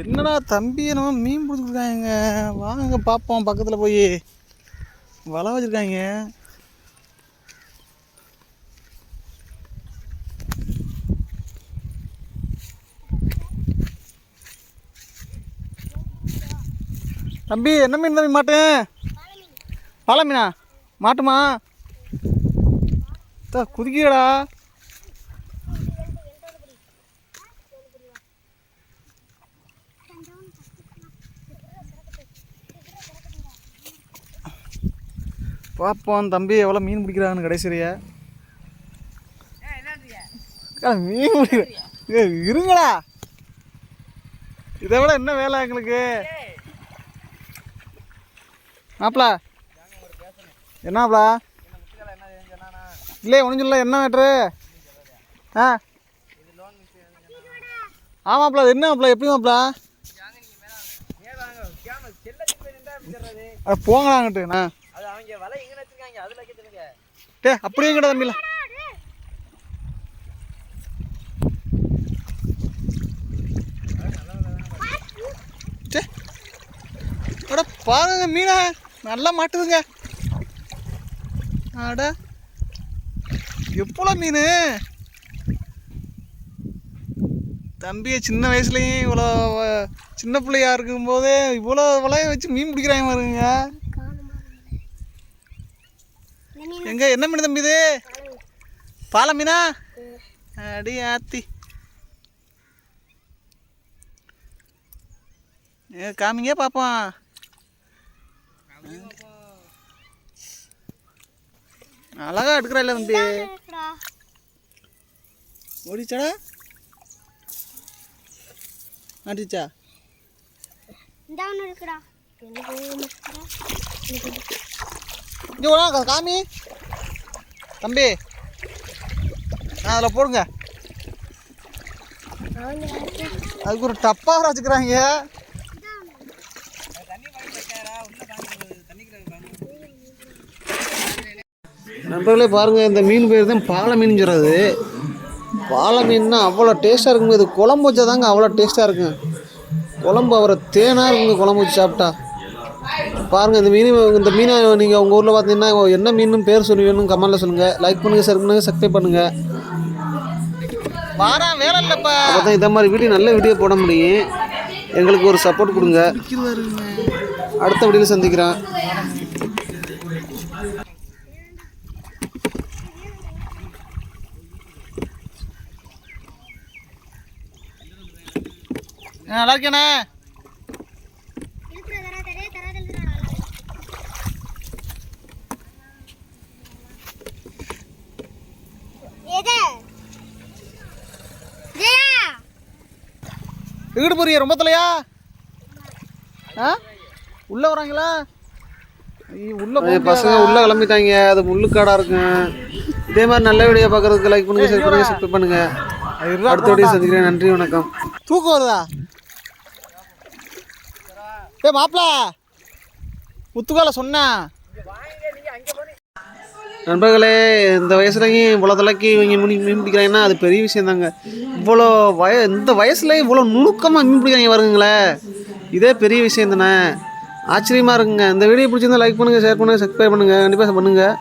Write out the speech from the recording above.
என்னடா தம்பி நம்ம மீன் பிடிச்சிருக்காங்க. வாங்க பார்ப்போம் பக்கத்தில் போய் வலை வச்சுருக்காங்க. தம்பி என்ன மீன் தம்பி மாட்டேன் பழ மீனா? மாட்டுமா? தா பார்ப்போம் தம்பி எவ்வளோ மீன் பிடிக்கிறான்னு கடைசியா மீன் பிடிக்கிற ஏய், இருங்கடா. இதை விட என்ன வேலை எங்களுக்கு? மாப்பிள என்னாப்ல இல்லையே ஒன்றும் என்ன மேட்ரு ஆ? ஆமாப்ல அது என்ன மாப்ள எப்படி மாப்ள அட போங்கடாங்கட்டு ஆ. அது அவங்க வலை எங்க வச்சிருக்காங்க அதுல டே அப்படியே தம்பில அட பாருங்க மீனா. நல்லா மாட்டுதுங்க. அட. எவ்வளோ மீன்? தம்பியை சின்ன வயசுலேயும் இவ்வளோ சின்ன பிள்ளையா இருக்கும்போதே இவ்வளோ வலைய வச்சு மீன் பிடிக்கிறாங்க பாருங்க. எங்க? என்ன மீன் தம்பி இது? பாலை மீனா? அடி ஆத்தி. ஏ காமிங்க பாப்போம். அழகா எடுக்கிறா இல்லை தம்பி? ஓடிச்சாடா மாட்டிச்சா இந்த ஒன்று இருக்குடா. இங்கே காமி தம்பி ஆ அதில் போடுங்க. அதுக்கு ஒரு டப்பா வச்சுக்கிறாங்க. நண்பர்களே பாருங்கள் இந்த மீன் பேர் தான் பாலை மீன் சொல்கிறது பாலை மீன்னா அவ்வளோ டேஸ்ட்டாக இருக்குங்க. இது குழம்பு வச்சா தாங்க அவ்வளோ டேஸ்ட்டாக இருக்குங்க. குழம்பு அவரை தேனாக இருக்குங்க குழம்பு வச்சு சாப்பிட்டா. பாருங்கள் இந்த மீன் இந்த மீனை நீங்கள் உங்கள் ஊரில் பார்த்தீங்கன்னா என்ன மீன் பேர் சொல்லுவீங்கன்னு கமெண்ட்டில் சொல்லுங்கள் லைக் பண்ணுங்கள் ஷேர் பண்ணுங்கள் சப்ஸ்கிரைப் பண்ணுங்கள் வாரம் வேலை இல்லைப்பா. அப்போ தான் இந்த மாதிரி வீடியோ நல்ல வீடியோ போட முடியும். எங்களுக்கு ஒரு சப்போர்ட் கொடுங்க. அடுத்த வீடியோவில் சந்திக்கிறேன். நல்லா இருக்கேண்ணே எங்கிட்டு போறீங்க ரொம்ப தலையா? ஆ? உள்ளே வராங்களா? உள்ள பசங்க உள்ள கிளம்பிட்டாங்க அது முள்ளுக்காடா இருக்கும் இதே மாதிரி நல்ல வீடியோ பார்க்கறதுக்கு லைக் பண்ணுங்க ஷேர் பண்ணுங்க சப்ஸ்கிரைப் பண்ணுங்க. அடுத்த வீடியோ சந்திக்கிறேன். நன்றி வணக்கம். தூக்கம் வருதா? ஏ மாப்பிள முத்துக்கால சொன்னா நண்பர்களே இந்த வயசுலையும் இவ்வளோ தலைக்கு இவங்க மீன் மீன் பிடிக்கிறாங்கன்னா அது பெரிய விஷயம் தாங்க இவ்வளோ வய இந்த வயசுலேயும் இவ்வளோ நுணுக்கமாக மீன் பிடிக்கிறாங்க வருங்களே இதே பெரிய விஷயம் தானே. ஆச்சரியமாக இருக்குங்க. இந்த வீடியோ பிடிச்சிருந்தா லைக் பண்ணுங்கள் ஷேர் பண்ணுங்கள் சப்ஸ்கிரைப் பண்ணுங்கள் கண்டிப்பாக பண்ணுங்கள்